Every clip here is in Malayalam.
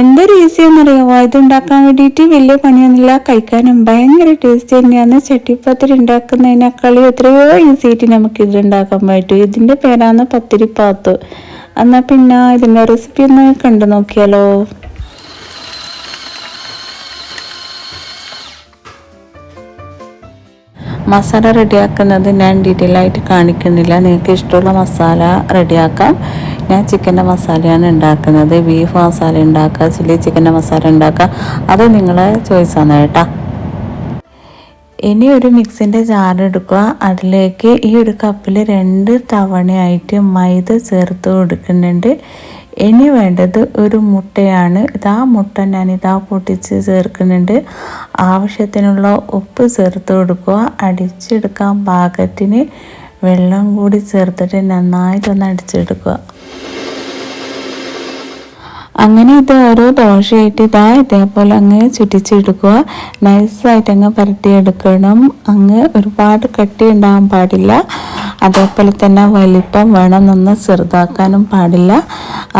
എന്തൊരു ഈസി എന്നറിയാമോ ഇത് ഉണ്ടാക്കാൻ വേണ്ടിയിട്ട് വലിയ പണിയൊന്നുമില്ല. കഴിക്കാനും ഭയങ്കര ടേസ്റ്റ് തന്നെയാണ്. ചട്ടിപ്പത്തിരി ഉണ്ടാക്കുന്നതിനേക്കാളും എത്രയോ ഈസി ആയിട്ട് നമുക്ക് ഇത് ഉണ്ടാക്കാൻ പറ്റും. ഇതിന്റെ പേരാണ് പത്തിരിപ്പാത്ത്. എന്നാൽ പിന്നെ ഇതിന്റെ റെസിപ്പി ഒന്ന് കണ്ടു നോക്കിയാലോ? മസാല റെഡിയാക്കുന്നത് ഞാൻ ഡീറ്റെയിൽ ആയിട്ട് കാണിക്കുന്നില്ല. നിങ്ങൾക്ക് ഇഷ്ടമുള്ള മസാല റെഡിയാക്കാം. ഞാൻ ചിക്കന്റെ മസാലയാണ് ഉണ്ടാക്കുന്നത്. ബീഫ് മസാല ഉണ്ടാക്കുക ചില്ലി ചിക്കന്റെ മസാല ഉണ്ടാക്കുക. അത് നിങ്ങളെ ചോയ്സാണ് കേട്ടോ. ഇനി ഒരു മിക്സിന്റെ ജാർ എടുക്കുക. അതിലേക്ക് ഈ ഒരു കപ്പിൽ രണ്ട് തവണയായിട്ട് മൈദ ചേർത്ത് കൊടുക്കുന്നുണ്ട്. ഇനി വേണ്ടത് ഒരു മുട്ടയാണ്. ഇതാ മുട്ട ഞാൻ ഇതാ പൊട്ടിച്ച് ചേർക്കുന്നുണ്ട്. ആവശ്യത്തിനുള്ള ഉപ്പ് ചേർത്ത് കൊടുക്കുക. അടിച്ചെടുക്കാൻ പാകത്തിന് വെള്ളം കൂടി ചേർത്തിട്ട് നന്നായിട്ടൊന്ന് അടിച്ചെടുക്കുക. അങ്ങനെ ഇത് ഓരോ ദോശയായിട്ട് ഇതാ ഇതേപോലെ അങ്ങ് ചുറ്റിച്ചെടുക്കുക. നൈസായിട്ട് അങ്ങ് പരട്ടിയെടുക്കണം അങ്ങ് ഒരുപാട് കട്ടി ഉണ്ടാകാൻ പാടില്ല. അതേപോലെ തന്നെ വലിപ്പം വേണം നന്ന് ചെറുതാക്കാനും പാടില്ല.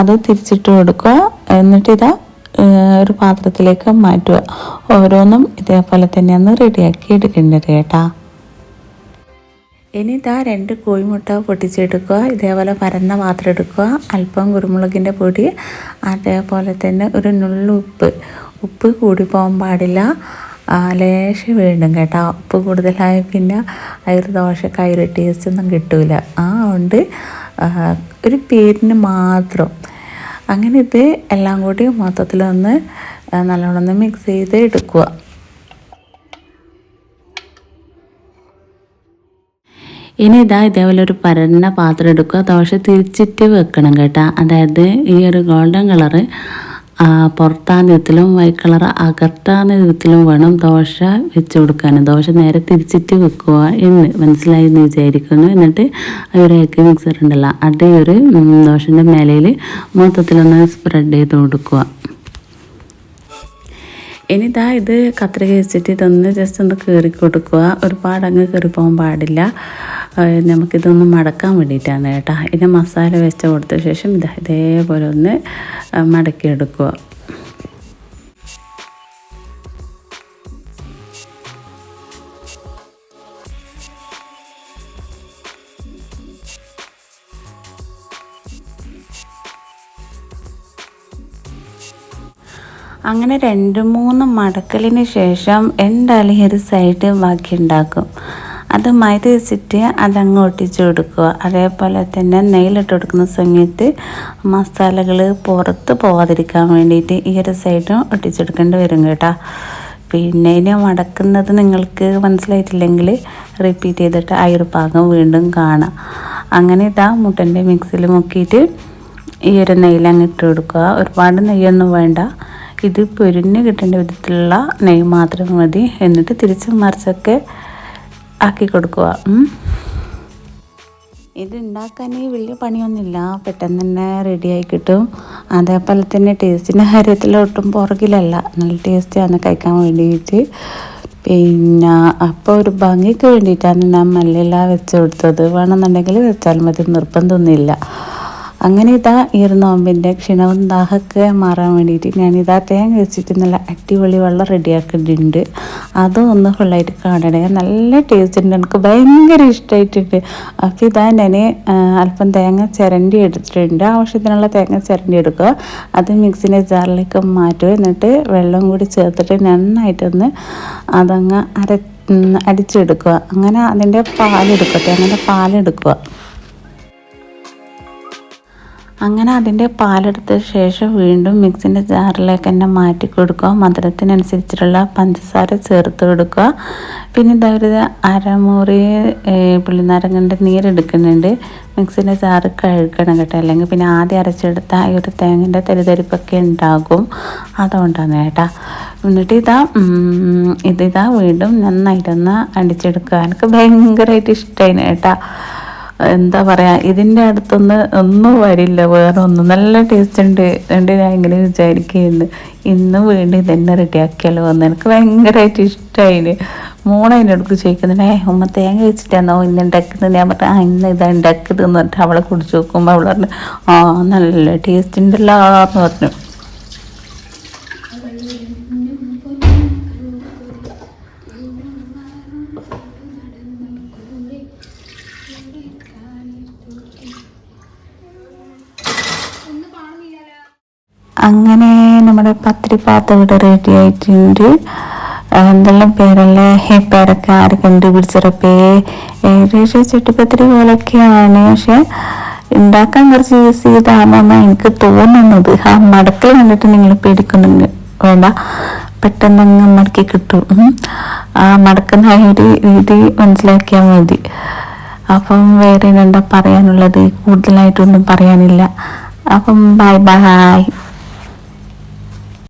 അത് തിരിച്ചിട്ട് കൊടുക്കുക. എന്നിട്ട് ഇതാ ഒരു പാത്രത്തിലേക്ക് മാറ്റുക. ഓരോന്നും ഇതേപോലെ തന്നെ ഒന്ന് റെഡിയാക്കി എടുക്കേണ്ടത് കേട്ടോ. ഇനി ഇതാ രണ്ട് കോഴിമുട്ട പൊട്ടിച്ചെടുക്കുക. ഇതേപോലെ പരന്ന പാത്രം എടുക്കുക. അല്പം കുരുമുളകിന്റെ പൊടി അതേപോലെ തന്നെ ഒരു നുള്ളുപ്പ് ഉപ്പ് കൂടി പോകാൻ പാടില്ല. ലേശം വീണ്ടും കേട്ടോ. ഉപ്പ് കൂടുതലായി പിന്നെ അതിൽ ദോശക്ക് ഒരു ടേസ്റ്റ് ഒന്നും കിട്ടൂല. ആ ഉണ്ട്. ഒരു പേരിന് മാത്രം. അങ്ങനെ ഇത് എല്ലാം കൂടി മൊത്തത്തിലൊന്ന് നല്ലോണം ഒന്ന് മിക്സ് ചെയ്ത് എടുക്കുക ഇനി ഇതാ ഇതേപോലെ ഒരു പരന്ന പാത്രം എടുക്കുക. ദോശ തിരിച്ചിട്ട് വെക്കണം കേട്ടോ. അതായത് ഈ ഒരു ഗോൾഡൻ കളറ് പുറത്താൻ വിധത്തിലും വൈറ്റ് കളർ അകർത്താൻ വിധത്തിലും വേണം ദോശ വെച്ച് കൊടുക്കാൻ ദോശ നേരെ തിരിച്ചിട്ട് വെക്കുക എന്ന് മനസ്സിലായി എന്ന് വിചാരിക്കുന്നു. എന്നിട്ട് ഒരു ഏക്ക് മിക്സർ ഉണ്ടല്ലോ അതേ ഒരു ദോശന്റെ മേലയിൽ മൊത്തത്തിലൊന്ന് സ്പ്രെഡ് ചെയ്ത് കൊടുക്കുക. ഇനി ഇതാ ഇത് കത്രിക വെച്ചിട്ട് ഇതൊന്ന് ജസ്റ്റ് ഒന്ന് കീറി കൊടുക്കുക. ഒരുപാട് അങ്ങ് കീറി പോകാൻ പാടില്ല. നമുക്കിതൊന്ന് മടക്കാൻ വേണ്ടിയിട്ടാണ് കേട്ടോ. ഇതിന് മസാല വെച്ച കൊടുത്ത ശേഷം ഇത് ഇതേപോലെ ഒന്ന് മടക്കിയെടുക്കുക. അങ്ങനെ രണ്ട് മൂന്ന് മടക്കലിന് ശേഷം എന്തായാലും ഈ ഒരു സൈഡ് ബാക്കി ഉണ്ടാക്കും അത് മൈദ വെച്ചിട്ട് അതങ്ങ് ഒട്ടിച്ച് കൊടുക്കുക. അതേപോലെ തന്നെ നെയ്യിലിട്ട് കൊടുക്കുന്ന സമയത്ത് മസാലകൾ പുറത്ത് പോവാതിരിക്കാൻ വേണ്ടിയിട്ട് ഈ ഒരു സൈഡും ഒട്ടിച്ചെടുക്കേണ്ടി വരും കേട്ടോ. പിന്നെ ഇനി മടക്കുന്നത് നിങ്ങൾക്ക് മനസ്സിലായിട്ടില്ലെങ്കിൽ റിപ്പീറ്റ് ചെയ്തിട്ട് ആ ഒരു പാകം വീണ്ടും കാണാം. അങ്ങനെ ഇതാ മുട്ടന്റെ മിക്സിയിൽ മുക്കിയിട്ട് ഈ ഒരു നെയ്യിൽ ഇട്ട് കൊടുക്കുക. ഒരുപാട് നെയ്യൊന്നും വേണ്ട. ഇത് പൊരിഞ്ഞ് കിട്ടേണ്ട വിധത്തിലുള്ള നെയ്യ് മാത്രം മതി. എന്നിട്ട് തിരിച്ചും മറിച്ചൊക്കെ ആക്കി കൊടുക്കുക. ഇത് ഉണ്ടാക്കാൻ വലിയ പണിയൊന്നുമില്ല. പെട്ടെന്ന് തന്നെ റെഡിയായി കിട്ടും. അതേപോലെ തന്നെ ടേസ്റ്റിന്റെ കാര്യത്തിൽ ഒട്ടും പുറകിലല്ല. നല്ല ടേസ്റ്റിയാണ് കഴിക്കാൻ വേണ്ടിയിട്ട്. പിന്നെ അപ്പോൾ ഒരു ഭംഗിക്ക് വേണ്ടിയിട്ടാണ് ഞാൻ മല്ലില വെച്ച് കൊടുത്തത്. വേണമെന്നുണ്ടെങ്കിൽ വെച്ചാൽ മതി. നിർബന്ധമൊന്നുമില്ല. അങ്ങനെ ഇതാ ഈ ഒരു നോമ്പിന്റെ ക്ഷീണവും ദാഹമൊക്കെ മാറാൻ വേണ്ടിയിട്ട് ഞാനിതാ തേങ്ങ വെച്ചിട്ട് നല്ല അടിപൊളി വെള്ളം റെഡിയാക്കിയിട്ടുണ്ട്. അതും ഒന്ന് ഫുള്ളായിട്ട് കാണണേ. നല്ല ടേസ്റ്റ് ഉണ്ട്. എനിക്ക് ഭയങ്കര ഇഷ്ടമായിട്ടുണ്ട് അപ്പോൾ ഇതാ ഞാൻ അല്പം തേങ്ങ ചിരണ്ടി എടുത്തിട്ടുണ്ട്. ആവശ്യത്തിനുള്ള തേങ്ങ ചിരണ്ടി എടുക്കുക. അത് മിക്സിന്റെ ജാറിലേക്ക് മാറ്റുക. എന്നിട്ട് വെള്ളം കൂടി ചേർത്തിട്ട് നന്നായിട്ടൊന്ന് അതങ്ങ് അര അടിച്ചെടുക്കുക. അങ്ങനെ അതിന്റെ പാലെടുക്കട്ടെ. അങ്ങനെ പാലെടുക്കുക. അങ്ങനെ അതിന്റെ പാലെടുത്ത ശേഷം വീണ്ടും മിക്സിന്റെ ജാറിലേക്ക് തന്നെ മാറ്റി കൊടുക്കുക. മധുരത്തിനനുസരിച്ചിട്ടുള്ള പഞ്ചസാര ചേർത്ത് കൊടുക്കുക. പിന്നെ ഇതാ ഒരു അരമുറി പുളിനാരങ്ങന്റെ നീരെടുക്കുന്നുണ്ട്. മിക്സിന്റെ ജാറ് കഴുകണം കേട്ടോ. അല്ലെങ്കിൽ പിന്നെ ആദ്യം അരച്ചെടുത്ത ഈ ഒരു തേങ്ങന്റെ തരിതരിപ്പൊക്കെ ഉണ്ടാകും. അതുകൊണ്ടാണ് കേട്ടോ. എന്നിട്ട് ഇതാ ഇതിതാ വീണ്ടും നന്നായിട്ടൊന്ന് അടിച്ചെടുക്കുക. എനിക്ക് ഭയങ്കരമായിട്ട് ഇഷ്ടമായിരുന്നു കേട്ടോ. എന്താ പറയാ ഇതിന്റെ അടുത്തൊന്ന് ഒന്നും വരില്ല വേറെ ഒന്നും നല്ല ടേസ്റ്റ് ഉണ്ട്. രണ്ട് ഞാൻ ഇങ്ങനെ വിചാരിക്കുന്നു ഇന്ന് വീണ്ടും ഇതന്നെ റെഡിയാക്കിയാലോ വന്ന് എനിക്ക് ഭയങ്കരമായിട്ട് ഇഷ്ടമായി മോളെ എന്റെ അടുത്ത് ചോദിക്കുന്നുണ്ട് ഉമ്മ തേങ്ങ വെച്ചിട്ടാണോ ഇന്ന് ഉണ്ടാക്കുന്നത്? ഞാൻ പറഞ്ഞു ആ ഇന്ന് ഇതാ ഉണ്ടാക്കുന്നത് എന്ന് പറഞ്ഞിട്ട് അവളെ കുടിച്ച് നോക്കുമ്പോൾ അവൾ പറഞ്ഞു ആ നല്ല ടേസ്റ്റ് ഉണ്ടല്ലോ എന്ന് പറഞ്ഞു. അങ്ങനെ നമ്മുടെ പത്തിരിപ്പാത്ത ഇവിടെ റെഡി ആയിട്ടുണ്ട്. എന്തെല്ലാം പേരല്ലേ? പേരൊക്കെ ആര് കണ്ടുപിടിച്ചറപ്പേ ഏകദേശം ചുട്ടുപത്തിരി പോലൊക്കെയാണ് പക്ഷെ ഉണ്ടാക്കാൻ കുറച്ച് യൂസ് ചെയ്താണെന്നാണ് എനിക്ക് തോന്നുന്നത്. ആ മടക്കൽ കണ്ടിട്ട് നിങ്ങൾ പേടിക്കുന്നുണ്ട് വേണ്ട. പെട്ടെന്ന് അങ്ങ് മടക്കി കിട്ടും. ആ മടക്കുന്ന ഒരു രീതി മനസ്സിലാക്കിയാൽ മതി. അപ്പം വേറെ എന്താ പറയാനുള്ളത്? കൂടുതലായിട്ടൊന്നും പറയാനില്ല. അപ്പം ബൈ ബൈ